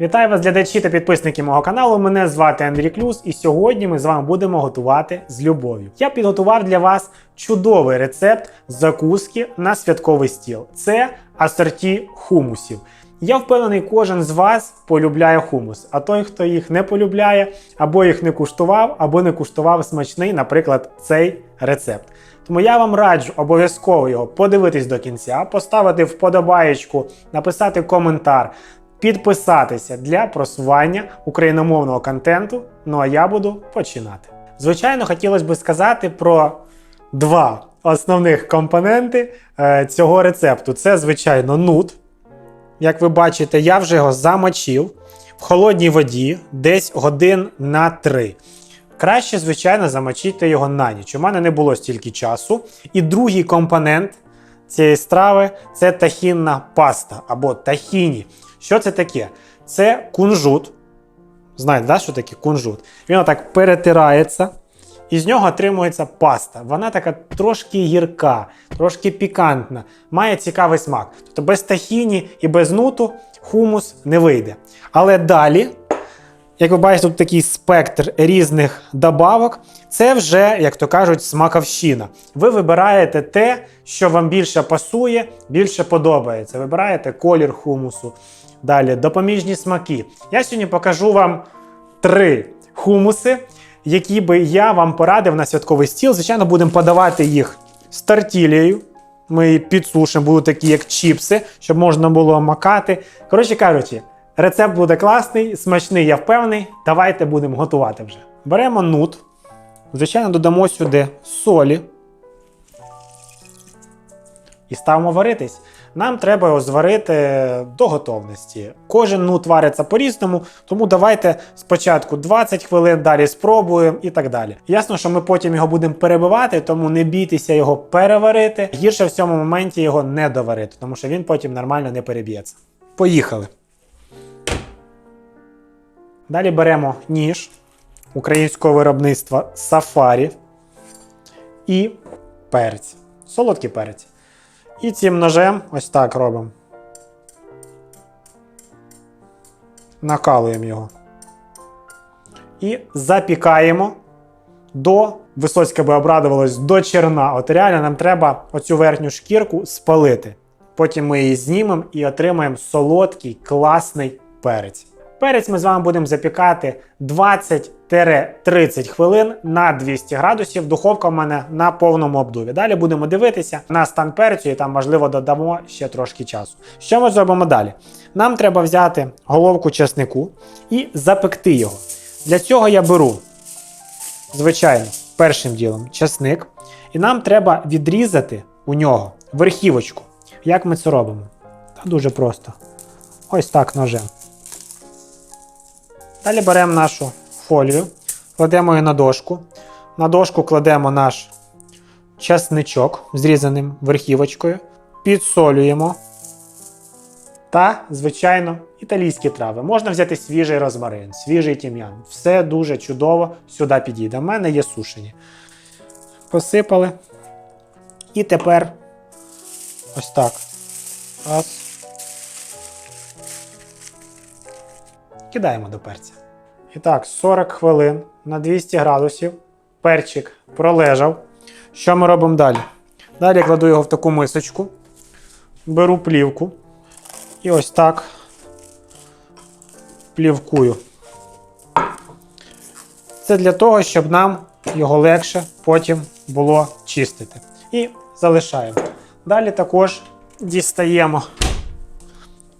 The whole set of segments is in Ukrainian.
Вітаю вас, глядачі та підписники мого каналу. Мене звати Андрій Клюс, і сьогодні ми з вами будемо готувати з любов'ю. Я підготував для вас чудовий рецепт закуски на святковий стіл. Це асорті хумусів. Я впевнений, кожен з вас полюбляє хумус, а той, хто їх не полюбляє, або їх не куштував, або не куштував смачний, наприклад, цей рецепт. Тому я вам раджу обов'язково його подивитись до кінця, поставити вподобаєчку, написати коментар, підписатися для просування україномовного контенту. Ну а я буду починати. Звичайно, хотілося б сказати про два основних компоненти е, цього рецепту. Це, звичайно, нут. Як ви бачите, я вже його замочив в холодній воді десь годин на 3. Краще, звичайно, замочити його на ніч. У мене не було стільки часу. І другий компонент цієї страви це тахінна паста або тахіні. Що це таке? Це кунжут. Знаєте, да, що таке кунжут? Він отак перетирається, і з нього отримується паста. Вона така трошки гірка, трошки пікантна, має цікавий смак. Тобто без тахіні і без нуту хумус не вийде. Але далі, як ви бачите, тут такий спектр різних добавок. Це вже, як то кажуть, смаковщина. Ви вибираєте те, що вам більше пасує, більше подобається. Вибираєте колір хумусу. Далі допоміжні смаки. Я сьогодні покажу вам три хумуси, які би я вам порадив на святковий стіл. Звичайно, будемо подавати їх з тартілею. Ми її підсушимо, будуть такі, як чіпси, щоб можна було макати. Коротше кажучи, рецепт буде класний, смачний, я впевнений. Давайте будемо готувати вже. Беремо нут. Звичайно, додамо сюди солі. І ставимо варитись. Нам треба його зварити до готовності. Кожен нут вариться по-різному, тому давайте спочатку 20 хвилин, далі спробуємо і так далі. Ясно, що ми потім його будемо перебивати, тому не бійтеся його переварити. Гірше в цьому моменті його не доварити, тому що він потім нормально не переб'ється. Поїхали. Далі беремо ніж українського виробництва Сафарі і перець. Солодкий перець. І цим ножем ось так робимо. Накалуємо його. І запікаємо до, Висоцьке би обрадувалось, до черна. От реально нам треба оцю верхню шкірку спалити. Потім ми її знімемо і отримаємо солодкий, класний перець. Перець ми з вами будемо запікати 20-30 хвилин на 200 градусів. Духовка в мене на повному обдуві. Далі будемо дивитися на стан перцю і там, можливо, додамо ще трошки часу. Що ми зробимо далі? Нам треба взяти головку чеснику і запекти його. Для цього я беру, звичайно, першим ділом чесник. І нам треба відрізати у нього верхівочку. Як ми це робимо? Та дуже просто. Ось так ножем. Далі беремо нашу фолію, кладемо її на дошку. На дошку кладемо наш часничок зрізаним верхівочкою, підсолюємо. Та, звичайно, італійські трави. Можна взяти свіжий розмарин, свіжий тім'ян. Все дуже чудово сюди підійде. У мене є сушені. Посипали. І тепер ось так. Раз. Кидаємо до перця. І так, 40 хвилин на 200 градусів. Перчик пролежав. Що ми робимо далі? Далі я кладу його в таку мисочку, беру плівку і ось так плівкую. Це для того, щоб нам його легше потім було чистити. І залишаємо. Далі також дістаємо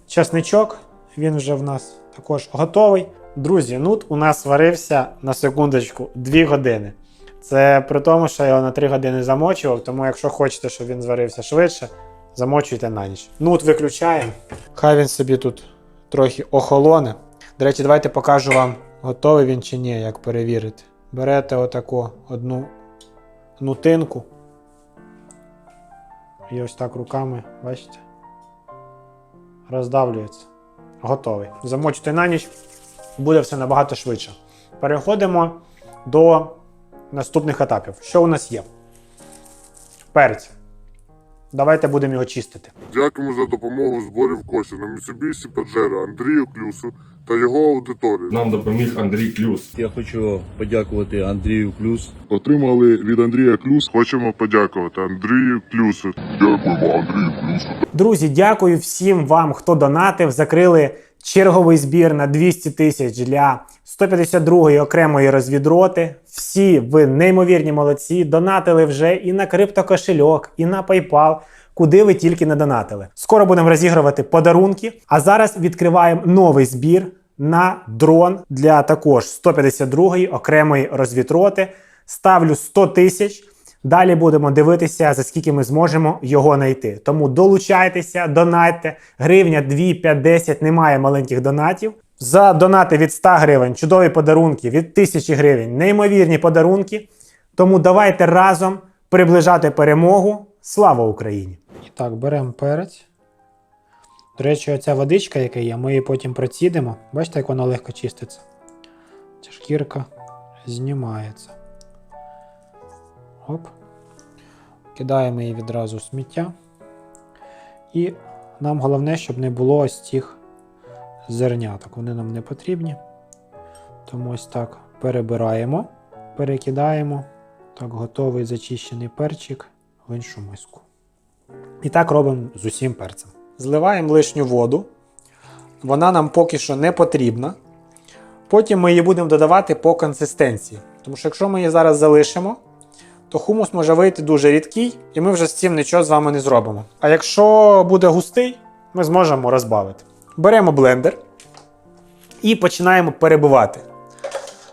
часничок, він вже в нас також готовий. Друзі, нут у нас варився на секундочку 2 години. Це при тому, що я його на 3 години замочував, тому якщо хочете, щоб він зварився швидше, замочуйте на ніч. Нут виключаємо. Хай він собі тут трохи охолоне. До речі, давайте покажу вам, готовий він чи ні, як перевірити. Берете отаку одну нутинку. І ось так руками, бачите? Роздавлюється. Готовий. Замочите на ніч, буде все набагато швидше. Переходимо до наступних етапів. Що у нас є? Перець. Давайте будемо його чистити. Дякуємо за допомогу у зборі в кошти на Mitsubishi Pajero Андрію Клюсу та його аудиторію. Нам допоміг Андрій Клюс. Я хочу подякувати Андрію Клюс. Отримали від Андрія Клюс. Хочемо подякувати Андрію Клюсу. Дякуємо Андрію Клюсу. Друзі, дякую всім вам, хто донатив. Закрили черговий збір на 200 тисяч для 152-ї окремої розвідроти. Всі ви неймовірні молодці. Донатили вже і на криптокошельок, і на PayPal. Куди ви тільки не донатили. Скоро будемо розігрувати подарунки. А зараз відкриваємо новий збір на дрон для також 152-ї окремої розвідроти. Ставлю 100 тисяч. Далі будемо дивитися, за скільки ми зможемо його знайти. Тому долучайтеся, донатьте. Гривня 2, 5, 10, немає маленьких донатів. За донати від 100 гривень, чудові подарунки від 1000 гривень, неймовірні подарунки. Тому давайте разом приближати перемогу. Слава Україні! І так, беремо перець. До речі, оця водичка, яка є, ми її потім процідимо. Бачите, як вона легко чиститься. Ця шкірка знімається. Оп. Кидаємо її відразу в сміття. І нам головне, щоб не було ось цих зерняток. Вони нам не потрібні. Тому ось так перебираємо, перекидаємо. Так, готовий зачищений перчик в іншу миску. І так робимо з усім перцем. Зливаємо лишню воду. Вона нам поки що не потрібна. Потім ми її будемо додавати по консистенції. Тому що якщо ми її зараз залишимо, то хумус може вийти дуже рідкий, і ми вже з цим нічого з вами не зробимо. А якщо буде густий, ми зможемо розбавити. Беремо блендер і починаємо перебивати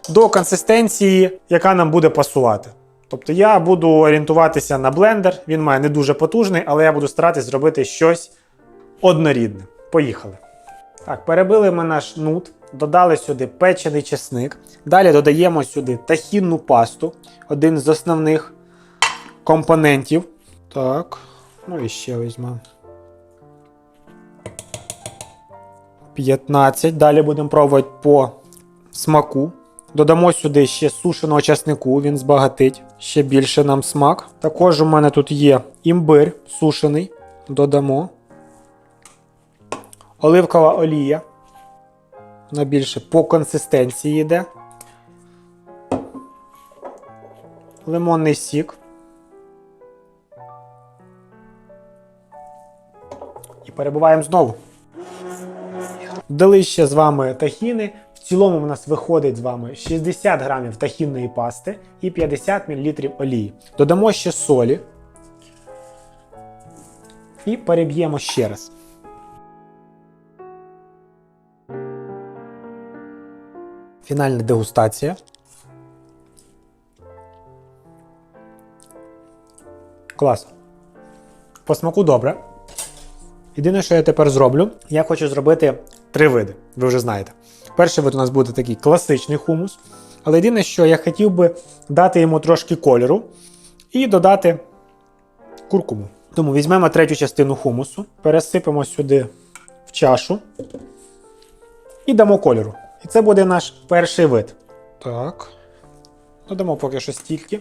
до консистенції, яка нам буде пасувати. Тобто я буду орієнтуватися на блендер, він має не дуже потужний, але я буду старатися зробити щось однорідне. Поїхали. Так, перебили ми наш нут, додали сюди печений чесник. Далі додаємо сюди тахінну пасту, один з основних компонентів. Так, ну і ще візьмемо. 15. Далі будемо пробувати по смаку. Додамо сюди ще сушеного часнику, він збагатить ще більше нам смак. Також у мене тут є імбир сушений. Додамо. Оливкова олія. Вона більше по консистенції йде. Лимонний сік. І перебуваємо знову. Дали ще з вами тахіни. В цілому у нас виходить з вами 60 грамів тахінної пасти і 50 мл олії. Додамо ще солі. І переб'ємо ще раз. Фінальна дегустація. Клас. По смаку добре. Єдине, що я тепер зроблю, я хочу зробити три види. Ви вже знаєте. Перший вид у нас буде такий класичний хумус. Але єдине, що я хотів би дати йому трошки кольору і додати куркуму. Тому візьмемо третю частину хумусу, пересипемо сюди в чашу і дамо кольору. І це буде наш перший вид. Так. Додамо поки що стільки.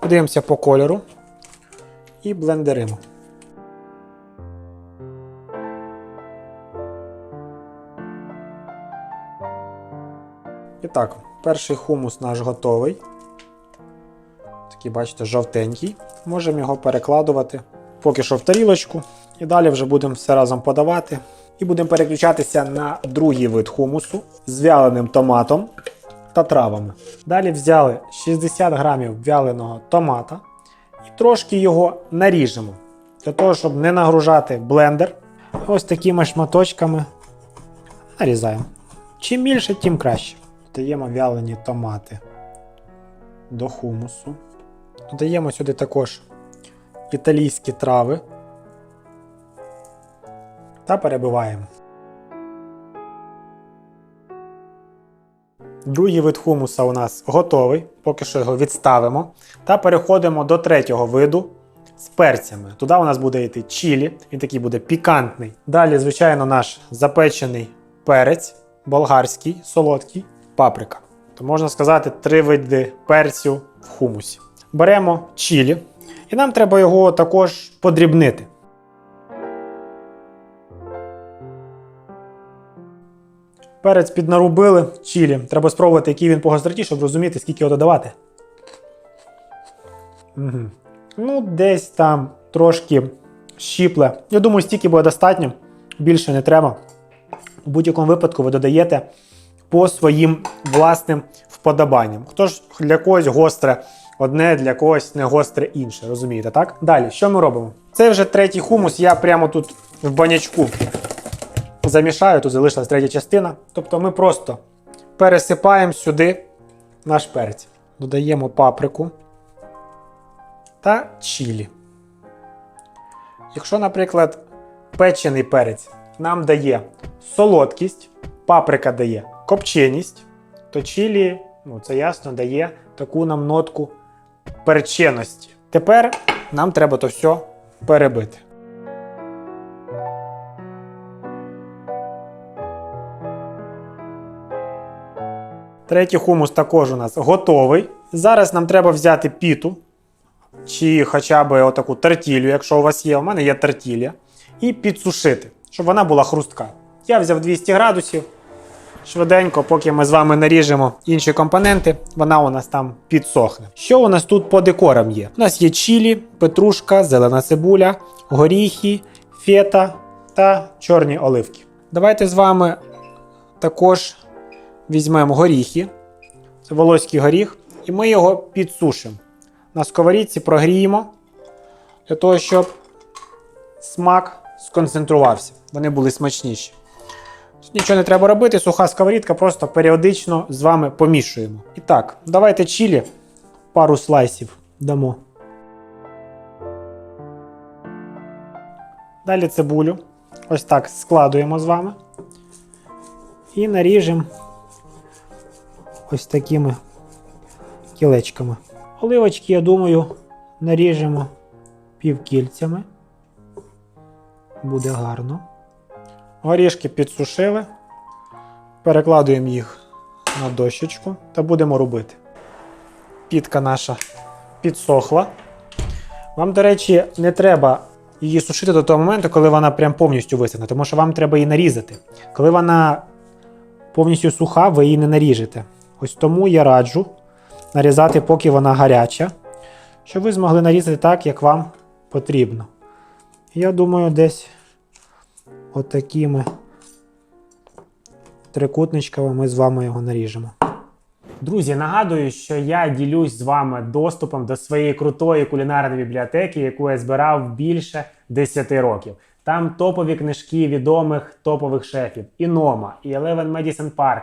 Подивимося по кольору. І блендеримо. І так, перший хумус наш готовий. Такий, бачите, жовтенький. Можемо його перекладувати поки що в тарілочку. І далі вже будемо все разом подавати. І будемо переключатися на другий вид хумусу з вяленим томатом та травами. Далі взяли 60 грамів вяленого томата і трошки його наріжемо. Для того, щоб не нагружати блендер. Ось такими шматочками нарізаємо. Чим більше, тим краще. Додаємо вялені томати до хумусу. Додаємо сюди також італійські трави та перебиваємо. Другий вид хумуса у нас готовий, поки що його відставимо. Та переходимо до третього виду з перцями. Туди у нас буде йти чілі, він такий буде пікантний. Далі, звичайно, наш запечений перець, болгарський, солодкий, паприка. То можна сказати, три види перцю в хумусі. Беремо чілі, і нам треба його також подрібнити. Перець піднарубили чилі. Треба спробувати, який він по гостроті, щоб розуміти, скільки його додавати. Угу. Ну, десь там трошки щіпле. Я думаю, стільки буде достатньо. Більше не треба. У будь-якому випадку ви додаєте по своїм власним вподобанням. Хто ж для когось гостре одне, для когось не гостре інше. Розумієте, так? Далі, що ми робимо? Це вже третій хумус. Я прямо тут в банячку замішаю, тут залишилась третя частина. Тобто ми просто пересипаємо сюди наш перець. Додаємо паприку та чілі. Якщо, наприклад, печений перець нам дає солодкість, паприка дає копченість, то чілі, ну це ясно, дає таку нам нотку перченості. Тепер нам треба то все перебити. Третій хумус також у нас готовий. Зараз нам треба взяти піту, чи хоча б отаку тертілю, якщо у вас є. У мене є тертілля, і підсушити, щоб вона була хрустка. Я взяв 200 градусів. Швиденько, поки ми з вами наріжемо інші компоненти, вона у нас там підсохне. Що у нас тут по декорам є? У нас є чілі, петрушка, зелена цибуля, горіхи, фета та чорні оливки. Давайте з вами також візьмемо горіхи. Це волоський горіх, і ми його підсушимо. На сковорідці прогріємо для того, щоб смак сконцентрувався. Вони були смачніші. Нічого не треба робити, суха сковорідка, просто періодично з вами помішуємо. І так, давайте чилі пару слайсів дамо. Далі цибулю. Ось так складуємо з вами. І наріжемо ось такими кілечками. Оливочки, я думаю, наріжемо півкільцями. Буде гарно. Горішки підсушили. Перекладуємо їх на дощечку та будемо робити. Пітка наша підсохла. Вам, до речі, не треба її сушити до того моменту, коли вона прям повністю висохне, тому що вам треба її нарізати. Коли вона повністю суха, ви її не наріжете. Ось тому я раджу нарізати, поки вона гаряча, щоб ви змогли нарізати так, як вам потрібно. Я думаю, десь отакими трикутничками ми з вами його наріжемо. Друзі, нагадую, що я ділюсь з вами доступом до своєї крутої кулінарної бібліотеки, яку я збирав більше 10 років. Там топові книжки відомих топових шефів: і Нома, і Eleven Medicine Park,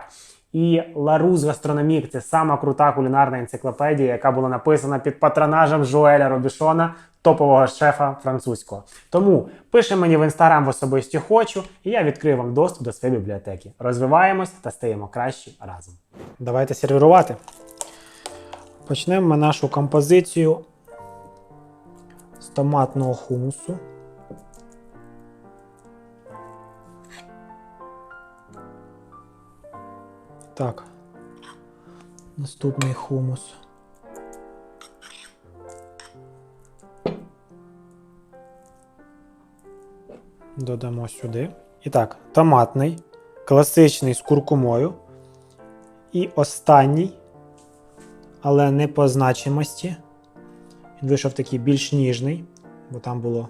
і Ларус Гастрономік це сама крута кулінарна енциклопедія, яка була написана під патронажем Жуеля Робішона, топового шефа французького. Тому пиши мені в інстаграм в особисті хочу, і я відкрию вам доступ до своєї бібліотеки. Розвиваємось та стаємо кращі разом. Давайте сервірувати. Почнемо ми нашу композицію з томатного хумусу. Так. Наступний хумус. Додамо сюди. І так, томатний, класичний з куркумою. І останній, але не по значимості. Він вийшов такий більш ніжний, бо там було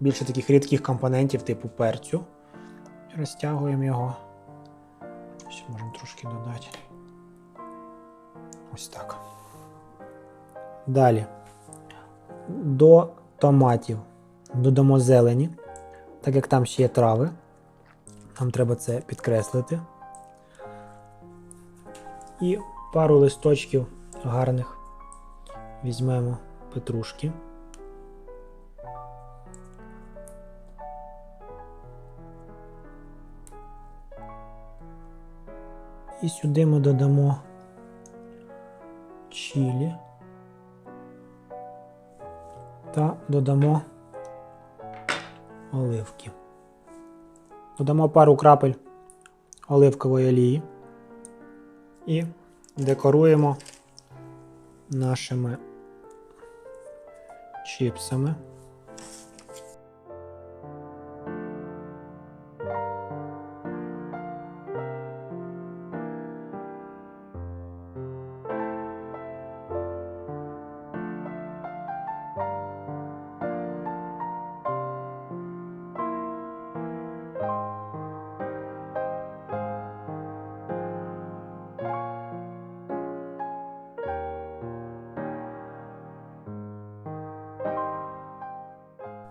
більше таких рідких компонентів, типу перцю. Розтягуємо його. Ще можемо трошки додати. Ось так. Далі. До томатів додамо зелені, так як там ще є трави. Нам треба це підкреслити. І пару листочків гарних візьмемо петрушки. І сюди ми додамо чілі та додамо оливки. Додамо пару крапель оливкової олії і декоруємо нашими чіпсами.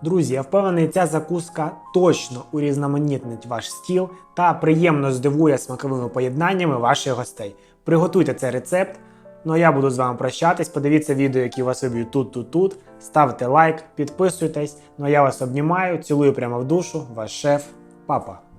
Друзі, я впевнений, ця закуска точно урізноманітнить ваш стіл та приємно здивує смаковими поєднаннями ваших гостей. Приготуйте цей рецепт. Ну а я буду з вами прощатись. Подивіться відео, які у вас виб'ють тут, тут, тут. Ставте лайк, підписуйтесь. Ну а я вас обнімаю, цілую прямо в душу, ваш шеф, папа.